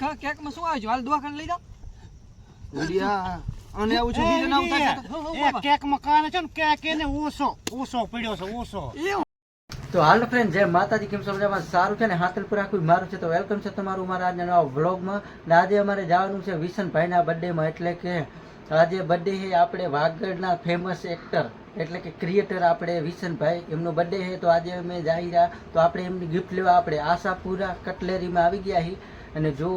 કા કેકમાં શું આવ્યું? હાલ દવાખાને લઈ જાઓ અને આવું છે બીજું નામ થાય કેક મકાન છે ને કેક એને ઓસો ઓસો પડ્યો છે ઓસો તો હાલ ફ્રેન્ડ જય માતાજી, કેમ છો સારું છે ને? હાથલપુર આખું મારું છે. તો વેલકમ છે તમારું મારા આજના નવા વ્લોગમાં ને આજે અમારે જવાનું છે વિશનભાઈના બર્થડેમાં એટલે કે આજે બર્થડે છે આપણે વાગડના ફેમસ એક્ટર એટલે કે ક્રિએટર આપણે વિશનભાઈ, એમનો બર્થડે છે, તો આજે અમે જઈ રહ્યા. તો આપણે એમની ગિફ્ટ લેવા આપણે આશાપુરા કટલેરીમાં આવી ગયા છીએ. અને જો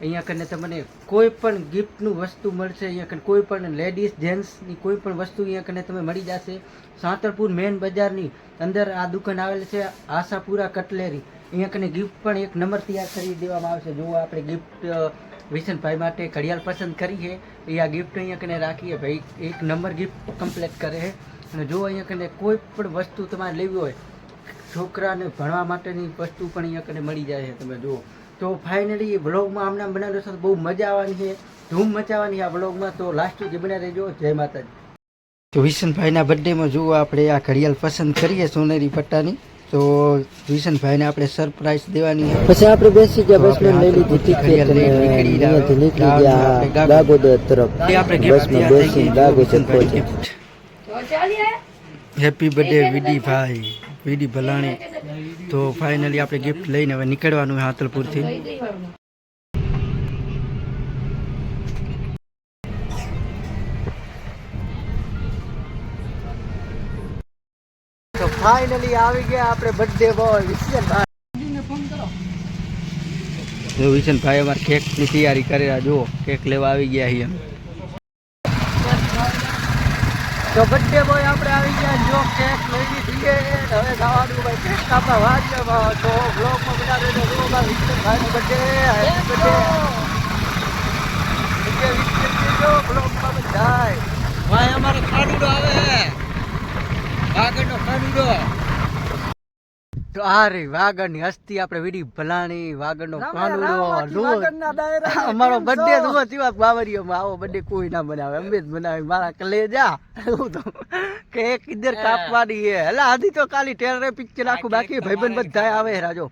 અહીંયા કને તમને કોઈ પણ ગિફ્ટનું વસ્તુ મળશે, અહીંયા કને કોઈ પણ લેડીઝ જેન્ટ્સની કોઈ પણ વસ્તુ અહીંયા કને તમે મળી જશે. સાંતરપુર મેન બજારની અંદર આ દુકાન આવેલ છે, આશાપુરા કટલેરી અહીંયા કને ગિફ્ટ પણ એક નંબર તૈયાર કરી દેવામાં આવશે. જો આપણે ગિફ્ટ વિશનભાઈ માટે ઘડિયાળ પસંદ કરી છે. એ આ ગિફ્ટ અહીંયા કને રાખીએ ભાઈ, એક નંબર ગિફ્ટ કમ્પ્લીટ કરે છે. અને જો અહીંયા કને કોઈ પણ વસ્તુ તમારે લેવી હોય, છોકરાને ભણવા માટેની વસ્તુ પણ અહીંયા કને મળી જાય છે. તમે જુઓ. તો ફાઇનલી બ્લોગમાં આમને બનાવેલો બનાવ્યો છે. બહુ મજા આવવાની છે. ધૂમ મચાવવાની આ બ્લોગમાં તો લાસ્ટ સુધી બન્યા રહેજો. જય માતાજી. તો વિશનભાઈના બર્થડેમાં જુઓ, આપણે આ ઘડિયાળ પસંદ કરીએ સોનેરી પટ્ટાની. તો વિશનભાઈને આપણે સરપ્રાઈઝ દેવાની પછી આપણે બેસી ગયા બસમાં લઈ લીધી ટિકિટ અને અહીંયાથી નીકળી ગયા ગાગોદર તરફ. બસમાં બેસી ગાગોદર પહોંચ્યા. હેપી બર્થડે વીડી ભાઈ વિડી ભલાણી તો ફાઇનલી આપણે ગિફ્ટ લઈને હવે નીકળવાનું હાતલપુરથી ફાઇનલી આવી ગયા આપણે બર્થડે બોય વિશનભાઈ. જો વિશનભાઈ અમારે કેકની તૈયારી કરી રહ્યા જુઓ કેક લેવા આવી ગયા છીએ તો બર્થડે બોય આપણે આવી ગયા જો કેક લઈ લીધી હવે ખાવાનું ભાઈ કેક કાપા વાંચવા તો બ્લોગમાં બધા રહેજો જુઓ મારા વિશનભાઈનો બર્થડે હેપી બર્થડે જો બ્લોગમાં બધાય. ભાઈ અમારે ખાડુડો આવે. વાગડનો ખાડુડો તો આ રે વાગડની હસ્તી આપણે વીડી ભલાણી વાગડનો કાનુડો અમારો બર્થડે જુઓ ચીવા બાવરીઓમાં આવો બર્થડે કોઈ ના બનાવે અમે જ બનાવે મારા કલેજા હું તો કેક ઇધર કાપવાની હે હલા હજી તો ખાલી ટેલરે પિક્ચર આખું બાકી ભાઈબંધ બધા આવે રાજો જો.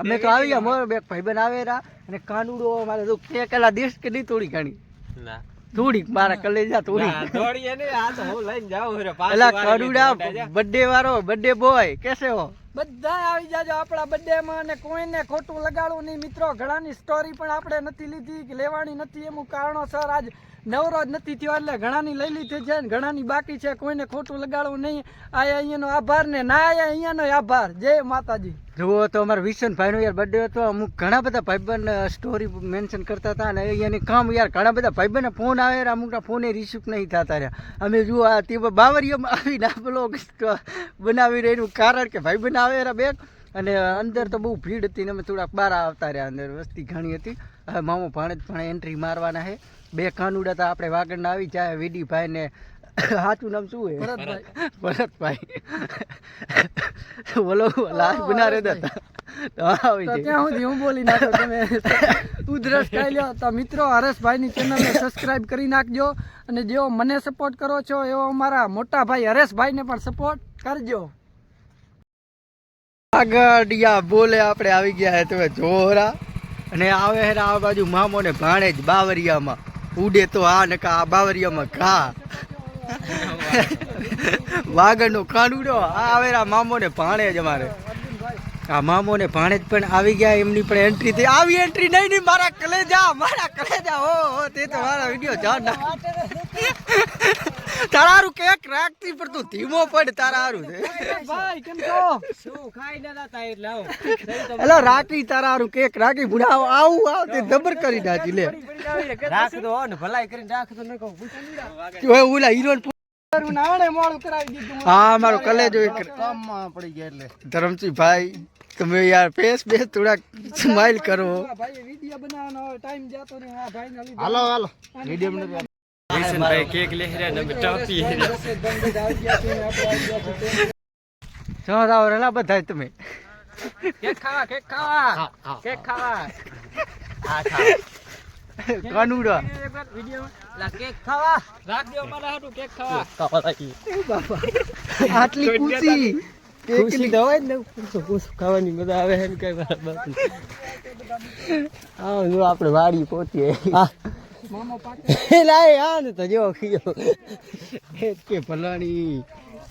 અમે તો આવી ગયા મોર બે ભાઈબંધ આવે રા. અને કાનુડો મારે તો કે કલા દેશ કે નહીં તોડી ઘણી. થોડીક મારા કલેજા થોડી એલા કાનુડા બર્થડે વાળો બર્થડે બોય કેસે હો? બધા આવી જાજો આપણા બર્થડે માં અને કોઈને ખોટું લગાડવું નહીં. મિત્રો ઘણાની સ્ટોરી પણ આપણે નથી લીધી કે લેવાની નથી. એનું કારણોસર આજ નવરો જ નથી થયો એટલે ઘણાની લઈ લીધી છે ને ઘણાની બાકી છે. કોઈને ખોટું લગાડવું નહીં. આ અહીંયાનો આભાર ને ના આયા અહીંયાનો આભાર. જય માતાજી. જુઓ તો અમારા વિશનભાઈ નો યાર બર્થડે હતો. અમુક ઘણા બધા ભાઈબંધ સ્ટોરી મેન્શન કરતા હતા અને અહીંયાની કામ યાર ઘણા બધા ભાઈબંધને ફોન આવે અમુકના ફોને રિસીવ નહીં થતા રહ્યા. અમે જુઓ આ તે બાવરીઓમાં આવીને આ બ્લોગ બનાવી રહ્યું. કારણ કે ભાઈબંધ આવે રહ્યા બેગ અને અંદર તો બહુ ભીડ હતી ને અમે થોડાક બહાર આવતા રહ્યા. અંદર વસ્તી ઘણી હતી. હવે મામો ભાણેજ પણ એન્ટ્રી મારવાના છે. બે ખાનુડા હતા આપણે વાગડના આવી જાય. વીડીભાઈ ને સાચું નામ શું હે ભરતભાઈ. બોલો લાશ બના રે હતા આવી તો ત્યાં સુધી હું બોલી નાખો. તમે ઉધરસ ખાઈ લ્યો. તો મિત્રો હરેશભાઈની ચેનલને સબસ્ક્રાઇબ કરી નાખજો અને જેવો મને સપોર્ટ કરો છો એવો અમારા મોટા ભાઈ હરેશભાઈને પણ સપોર્ટ કરજો. આગળ યા બોલે આપણે આવી ગયા તમે જોરા અને આવે હે આ બાજુ મામો ને ભાણે જ બાવરિયામાં. ઉડે તો આ ને કા બાવરિયામાં ઘા. વાગડનો કાનુડો આ આવેરા મામો ને ભાણે જ અમારે. આ મામો ને ભાણે જ પણ આવી ગયા એમની પણ એન્ટ્રી થઈ. આવી એન્ટ્રી નહીં નહીં મારા કલેજા મારા કલેજા. હો, તે તો મારા વીડિયો જાણ નાખ. તારારું કેક રાખતી પણ તું ધીમો પડ તારારું છે. ભાઈ કેમ છો? શું ખાઈ ના તા એટલે આવ. અલા રાખી તારારું કેક રાખી ભુડા આવું આવ તે દબર કરી નાખી લે. રાખ દો ને ભલાઈ કરીને રાખ દો ન કહું તું હવે ઓલા હીરો નાવડે મોડું કરાવી દીધું હા મારો કલેજો એક કામમાં પડી ગયા એટલે. ધરમસિંહ ભાઈ તમે યાર ફેસ બેસ થોડાક સ્માઈલ કરો. ભાઈ વિડિયો બનાવવાનો ટાઈમ જતો ને હા ભાઈ હાલો હાલો વીડિયો વિશનભાઈ કેક લઈ રહ્યા ને ટોપી ચો રાવ રેલા બધા તમે. કેક ખાવા કેક ખાવા. કેક ખાવા. કાનુડો. રાખજો અમારા હાટુ કેક ખાવા. આટલી ખુશી. ખુશી તો હોય જ ને પૂછો પૂછો ખાવાની મજા આવે છે કઈ બરાબર હા જો આપણે વાડી પહોંચીએ. હા. મામો પાકે લાય આ ને તો જો ખીયો એ કે ભલાણી.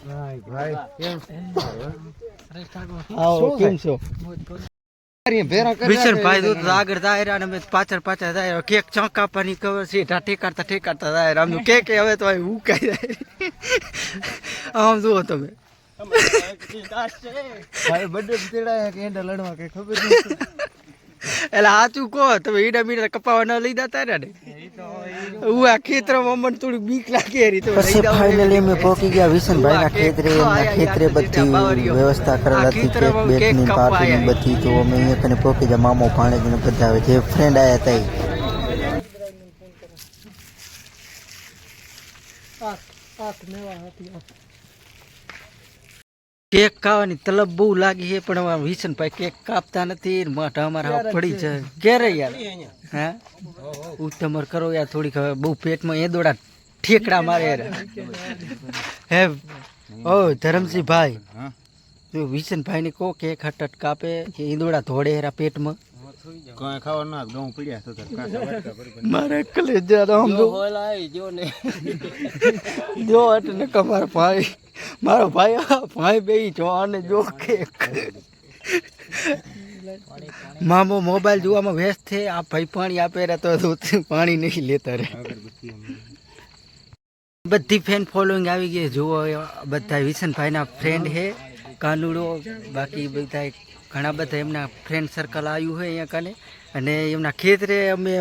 ભાઈ ભાઈ કેમ આવો કેમ છો? વિશન દૂધ આગળ જાય અને પાછળ પાછળ જાય કેક ચોંકાપવાની ખબર છે ઢા ઠેકાડતા ઠેકાડતા જાય આમનું કે હવે તો અહીં ઉકાઈ જાય. આમ જુઓ તમે. ભાઈ બર્થડે તેડાયા કે એંડા લડવા કે ખબર નહીં એટલે સાચું કહો તમે ઈડા મીડા કપાવા ન લઈ જતા ને? હું આ ખેતરમાં મને થોડી બીક લાગે એરી તો. પછી ફાઇનલી અમે પહોંચી ગયા વિશનભાઈ ના ખેતરે એમના ખેતરે બધી વ્યવસ્થા કરેલ હતી કેક બેકની પાર્ટી ની બધી તો અમે અહીંયા કને પહોંચી ગયા મામો ભાણેજ ને બધા આવે જે ફ્રેન્ડ આયા હતા. પાક પાક મેવા હતી કેક ખાવાની તલબ બહુ લાગી છે પણ અમારા વિશનભાઈ કેક કાપતા નથી ને મોઢા અમારા હાવ પડી જાય. ક્યારે યાર? હા? ઉત્તમર કરો યાર થોડીક હવે બહુ પેટમાં એ દોડા ઠેકડા મારે યાર. હે ઓ ધરમસિંહ ભાઈ વિશનભાઈ ને કહો કેક હટટ કાપે કે ઈંદોડા ધોડે હેરા પેટમાં? કઈ ખાવા ના દઉં પડ્યા તો મારે કલેજા રામ જો જો. એટલે કે મારો ભાઈ મારો ભાઈ આ ભાઈ બે જો અને જો કે મામો મોબાઈલ જોવામાં વ્યસ્ત છે આ ભાઈ પાણી આપે રે તો પાણી નહીં લેતા રે બધી ફેન ફોલોઈંગ આવી ગઈ જુઓ બધા વિશનભાઈના ફ્રેન્ડ છે કાનુડો બાકી બધા ઘણા બધા એમના ફ્રેન્ડ સર્કલ આવ્યું હોય અહીંયા કને અને એમના ખેતરે અમે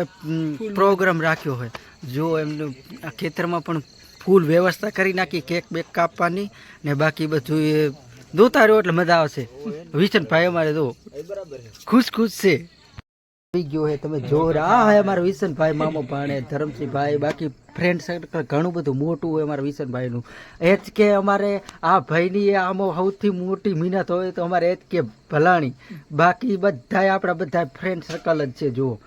પ્રોગ્રામ રાખ્યો હોય. જો એમનું આ ખેતરમાં પણ ફૂલ વ્યવસ્થા કરી નાખી કેક બેક કાપવાની ને બાકી બધું એ દોતા રહ્યો એટલે મજા આવશે. વિશનભાઈ અમારે જો ખુશ ખુશ છે. ગયો હે તમે જો આ હે અમારા વિશનભાઈ મામો ભાણે ધરમસિંહભાઈ બાકી ફ્રેન્ડ સર્કલ ઘણું બધું મોટું હોય અમારા વિશનભાઈનું એ જ કે અમારે આ ભાઈની આમો સૌથી મોટી મહેનત હોય તો અમારે એ જ કે ભલાણી. બાકી બધાય આપણા બધા ફ્રેન્ડ સર્કલ જ છે જુઓ.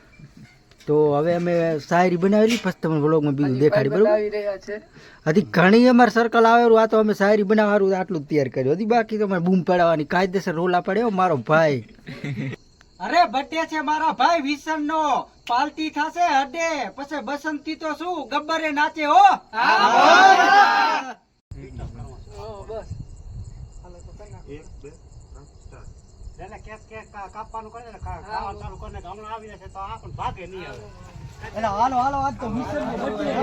તો હવે અમે શાયરી બનાવેલી પછી તમને વ્લોગમાં બીજું દેખાડી બરોબર? છે. હજી ઘણી અમારે સર્કલ આવેલું આ તો અમે શાયરી બનાવવાનું આટલું જ તૈયાર કર્યું. હજી બાકી તો અમારે બૂમ પડાવવાની કાયદેસર રોલા પડ્યો મારો ભાઈ. અરે બટે છે મારા ભાઈ વિસન નો પાલટી થશે હડે. પછી બસંતી તો શું? ગબ્બરે નાચે હો. હાલો હાલો આજ તો વિસન નો birthday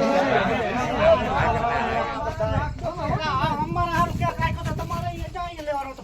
અમારા હારું ક્યાં કાંઈ કરતા તમારે લેવાનો? તો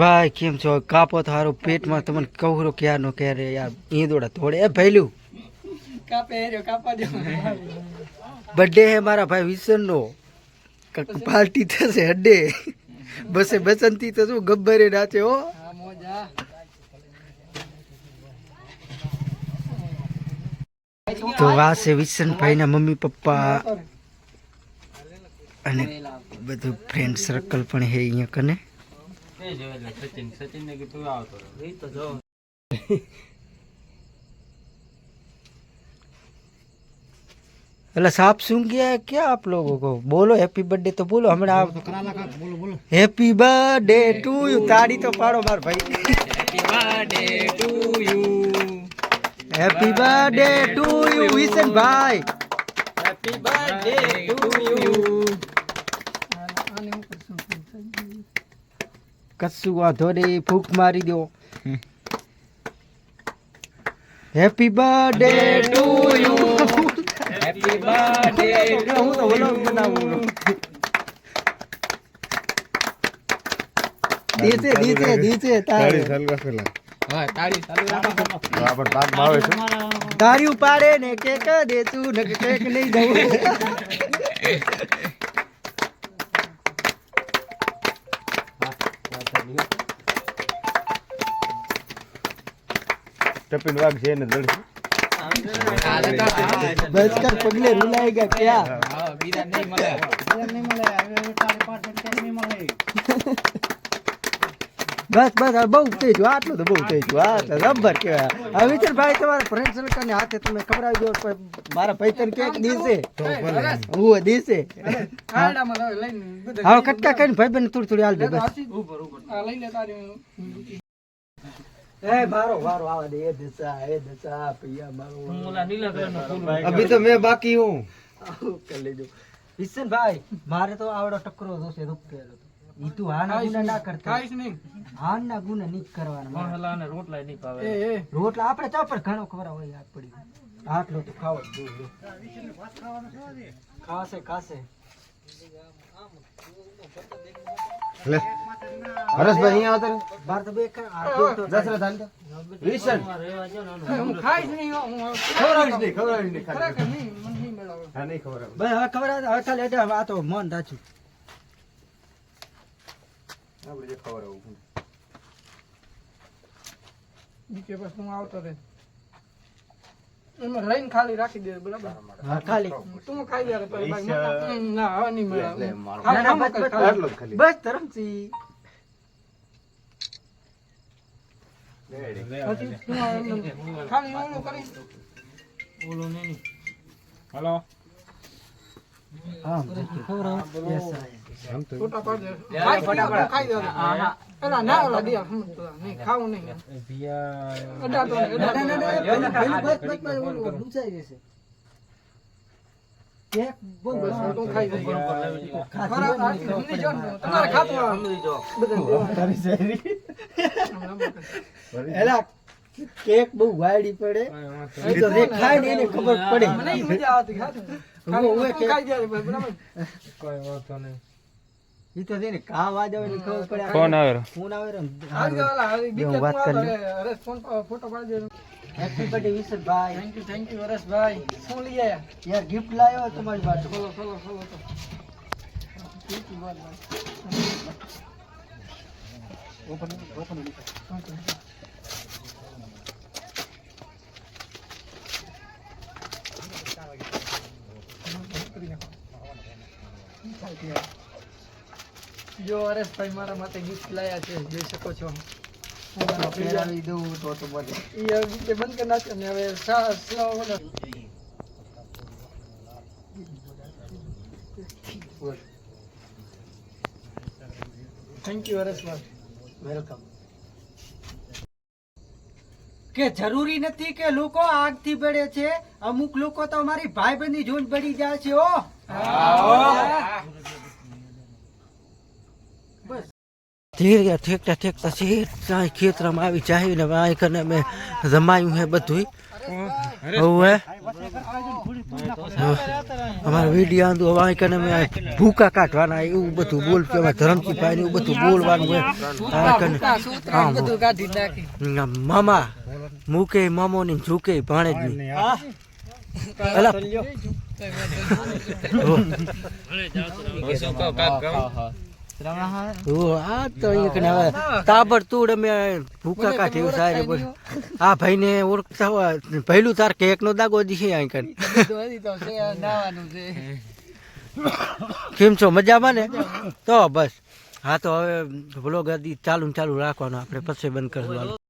ભાઈ કેમ છો? કાપો તો પેટમાં તમને કહું ક્યાં નો ક્યારે યાર ઈંદોડા થોડે એ ભૈલું. બર્થડે હે મારા ભાઈ વિસન નો પાર્ટી થશે હડે. બસે બસંતી તો શું ગબ્બરે નાચે હો? હા મોજા. તો વાસે વિસનભાઈ ભાઈના મમ્મી પપ્પા અને બધું ફ્રેન્ડ સર્કલ પણ હે અહીંયા કને. એટલે સાપ શું ગયા क्या आप लोगों को बोलो हैप्पी बर्थडे तो बोलो हमें आप કરાલા કા બોલો બોલો હેપી બર્થડે ટુ યુ તાળી તો પાડો માર ભાઈ happy birthday to you happy birthday to you Vishan ભાઈ હેપી કશું વાંધો નહીં ફૂક મારી દો. Happy birthday to you happy birthday હું તો બોલો બનાવું દીસે દીસે દીસે તારે. તાળીયું પાડે ને કેક દે તું ને કેક નહીં દઉં ટપીન વાઘ છે એને લડશું. બસ કર પગલે રૂલાઈ ગયા ક્યાં? નહીં મળે હવે તારી પાસે કેમ નહીં મળે બસ બસ હવે બહુ થઈ ગયું આટલું તો બહુ થઈ ગયું આ તો રબર કહેવાય. હવે વિચાર ભાઈ તમારા ફ્રેન્ડ સર્કલની હાથે તમે ખબરાવી દો મારા ભાઈ તને કેક દીશે હું દિવસે હવે કટકા કરીને ભાઈ બેન થોડી થોડી હાલ દે બસ. અભી તો મેં બાકી હું. ભાઈ મારે તો આવડો ટકરો જોશે રૂપિયા ઈ તું ગુના ના કરતા. ખાઈશ નહીં. ગુના નહીં કરવાના એ એ. રોટલા આપણે ચા પર ઘણો ખવડાવ હોય યાદ પડી આટલો તો ખાવો જ જોઈએ. લે. હરેશભાઈ અહીંયા આવતા રે બાર તો બે દસરા ધાન તો. વિશન હું ખાઈશ નહીં હું ખવડાવીશ નહીં ખવડાવીશ નહીં. ખરેખર નહીં મને નહીં મેળવે હા નહીં ખવડાવું. બસ હવે ખબર હવે ખાલી એટલે આ તો મન રાખ્યું. આપણે જે ખવડાવું બીજે બસ હું આવતો રહે. એમાં લઈને ખાલી રાખી દે બરાબર? હા ખાલી. તું ખાઈ લે તો ભાઈ ના હવે નહીં આમાં બસ, જ ખાલી. બસ ધરમસી રેડી. પછી તું આ એમ ખાલી ઓલું કરી ઓલા નહીં. ખાવું કેક બહુ. એલા કેક વાયડી પડે ખાય ને એને ખબર પડે મને મજા આવતી ખાતું. ઈ તો જેને કા વાજ આવે ખબર પડે ફોન આવે ફોન આવે વાત કરી. હરેશ ફોન ફોટો પાડી દે. હેપી બર્થડે વિશર ભાઈ થેન્ક યુ થેન્ક યુ હરેશભાઈ. શું લઈ આયા? યાર ગિફ્ટ લાવ્યો તમારી માટે ખોલો ખોલો ખોલો તો. કેટલી વાર લાગે. જો હરેશભાઈ મારા માટે ગિફ્ટ લાયા છે જોઈ શકો છો પહેરાવી દઉં તો તો બધે ઈ હવે બીજે બંધ કરી નાખ્યો ને હવે સા- સ્લો ઓલો. થેન્ક યુ હરેશભાઈ વેલકમ કે જરૂરી નથી કે લોકો આગથી બળે છે? અમુક લોકો તો મારી ભાઈબંધી જોઈને બળી જાય છે ઓ ધીરે ઠેકતા ઠેકતા સીધા ખેતરમાં આવી ચાહીને વાય કરીને મેં જમાયું હે બધું હવે. અમારે વીડિયો આંધુ વાય કરીને મેં ભૂકા કાઢવાના એવું બધું બોલ કે ધરમથી ભાઈ એવું બધું બોલવાનું હોય. ના, મામા. મૂકે મામો ની ઝૂકે ભાણેજની એલા ઓ આ તો અહીંયા કને હવે તાબડતોડ અમે ભૂકા કાઢી એવું સારી બોલ આ ભાઈને ઓળખતા હોય પહેલું તાર કેક નો દાગો દીશે અહીં કને. તો છે નાવાનું છે કેમ છો? મજામાં ને? તો બસ. હા તો હવે હજી ચાલુ ચાલુ રાખવાનું આપણે પછી બંધ કરી હાલો.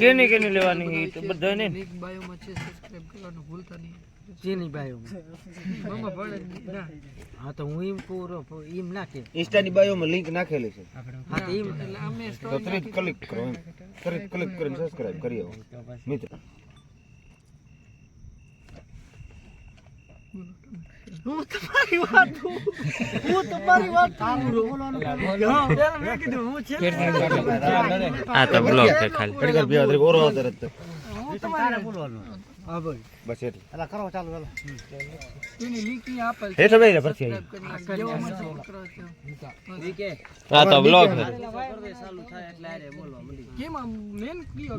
કેની કેની લેવાની તો બધાને લિંક બાયોમાં છે સબસ્ક્રાઇબ કરવાનું ભૂલતા નહીં. ચીની બાયોમાં? મામા પડે ના. હા તો હું એમ પૂરો એમ ના કે ઇન્સ્ટાની બાયોમાં લિંક નાખેલી છે. હા તો એમ એટલે અમે તો સ્ટોરી ત્રીસ ક્લિક કરો. ત્રીસ ક્લિક કરીને સબસ્ક્રાઇબ કરી આવો. મિત્ર. હું તમારી વાત હું તમારી વાત મેં કીધું હું છે આ તો બ્લોક છે ખાલી. ઘડી ઘડી ઓરો હાથ ઓરો આવતા રહેતો. હા બોલ. બસ એટલે. એની લિંક આપેલ છે. હેઠળ પરથી આવી. સબસ્ક્રાઇબ કરીને જેવામાં subscribe કરો છો. આ તો બ્લોગ છે. કેમ આમ કયો?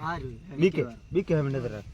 આ રહ્યું. બીકે બીકે હવે નજર રાખ.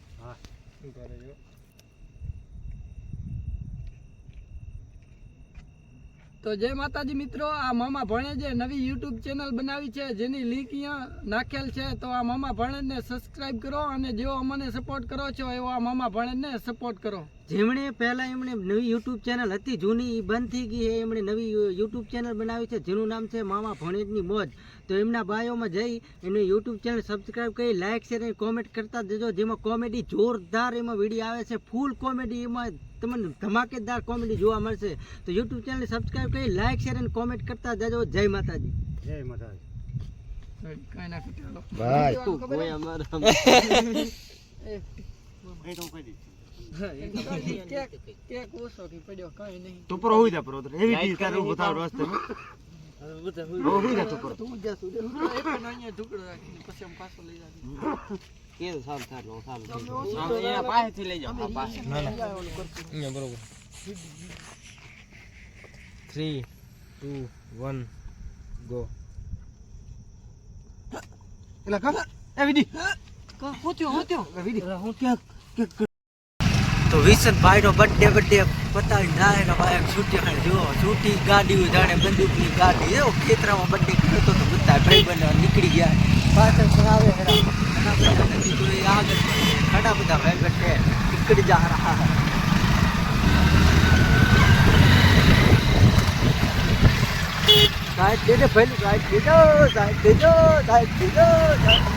તો જય માતાજી મિત્રો, આ મામા ભણે જે નવી યુટ્યુબ ચેનલ બનાવી છે, જેની લિંક અહીંયા નાખેલ છે. તો આ મામા ભણેજને સબસ્ક્રાઈબ કરો અને જેવો અમને સપોર્ટ કરો છો, એવો આ મામા ભણેજને સપોર્ટ કરો. જેમણે પહેલાં એમણે નવી યુટ્યુબ ચેનલ હતી જૂની એ બંધ થઈ ગઈ છે એમણે નવી યુટ્યુબ ચેનલ બનાવી છે જેનું નામ છે મામા ભણેજની મોજ. તો એમના બાયોમાં જઈ એને યુટ્યુબ ચેનલ સબસ્ક્રાઈબ કરી લાઇક શેર અને કોમેન્ટ કરતા જજો જેમાં કોમેડી જોરદાર એમાં વીડિયો આવે છે ફૂલ કોમેડી એમાં તમને ધમાકેદાર કોમેડી જોવા મળશે. તો યુટ્યુબ ચેનલ સબસ્ક્રાઈબ કરી લાઇક શેર અને કોમેન્ટ કરતા જજો. જય માતાજી. જય માતા કઈ ના ખૂટે, હાલો. ભાઈ. એ તો કહી દીધું કેક કેક ઓછો કે પડ્યો કઈ પર હોઈ પર એવી ચીજ કરે ઊભો થાવ રસ્તે. હોઈ જા તો પર. તું જા સુધે હું તો એક નો અહીંયા ઢુકડો રાખીને તો વિસનભાઈ નો બર્થડે બર્થડે પતાવી જાય ને ભાઈ છૂટી ખાય જુઓ. છૂટી ગાડી જાણે બંદૂકની ગાડી. એવો ખેતરામાં બર્થડે કર્યો તો બધા ભાઈ બને નીકળી ગયા. પાછળ આવે આગળ ઘણા બધા ભાઈ બંને નીકળી જા રહા સાહેબ દેજો દેને સાહેબ દેજો સાહેબ દેજો સાહેબ દેજો સાઈડ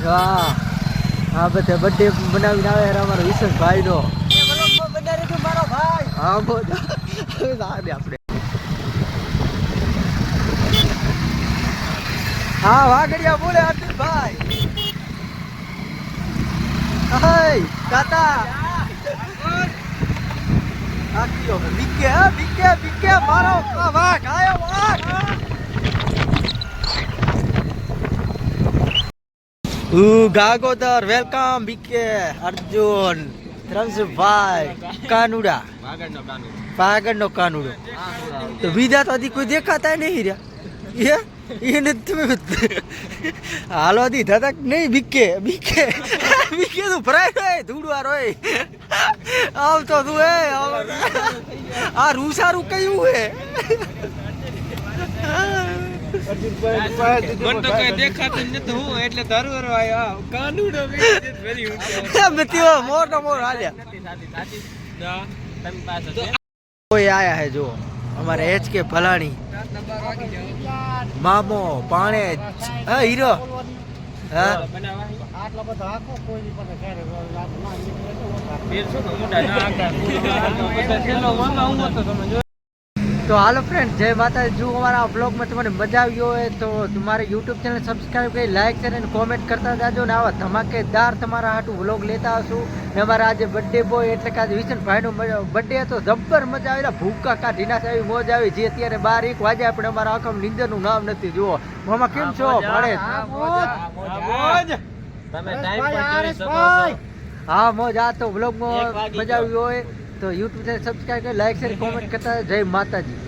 દેજો વાહ હા, બધે બર્થડે બનાવીને આવે અમારો અમારો વિશેષભાઈ નો હા બોલ આપણે હા વાગડિયા બોલે અર્જુનભાઈ હાય કાકા આખીઓ બીકે, હા, બીકે બીકે, મારો વાઘ, આયો વાઘ. Gagodar welcome BK Arjun Ramasbhai Kanuda. પાગડનો કાનુડો. તો બીજા તો હજી કોઈ દેખાતા નહીં રહ્યા. એ? એને તમે હાલો દી ધતક નહીં, બીકે બીકે. બીકે તું ભરાય હોય ધૂળવાર રોય આમ તો તું હે આ રૂસારું કયું હે? મને તો કઈ દેખાતું જ નતું હું એટલે ધરવર આવ્યો કાનુડો વેરી બધી મોટો મોટો હાલ્યા કોઈ આયા હે જો અમારે એચ કે ભલાણી મામો પાણે હા હીરો હા આટલા બધા આખો કોઈ ની પાસે ક્યારે ના નીકળે તો હાલો ફ્રેન્ડ જય માતા જો અમારા બ્લોગમાં તમને મજા આવી હોય તો તમારે યુટ્યુબ ચેનલ સબસ્ક્રાઈબ કરી લાઈક શેર અને કોમેન્ટ કરતા જાજો ને આવા ધમાકેદાર તમારા હાટું વ્લોગ લેતા હશું ને અમારા આજે બર્થડે બોય એટલે કે આજે વિશનભાઈનો બર્થડે હતો. જબ્બર મજા આવેલા ભૂકા કાઢી નાખ આવી મોજ આવી જે અત્યારે બાર એક વાગે આપણે અમારા આખા નિંદરનું નામ નથી જુઓ. મામા કેમ છો? ભાડે? તમે ટાઈમ પર જોઈ શકો છો? હા મોજ આ તો વ્લોગમાં મજા આવી હોય. તો યુટ્યુબ ચેનલ સબસ્ક્રાઈબ કરી લાઈક શેર કોમેન્ટ કરતા જય માતાજી.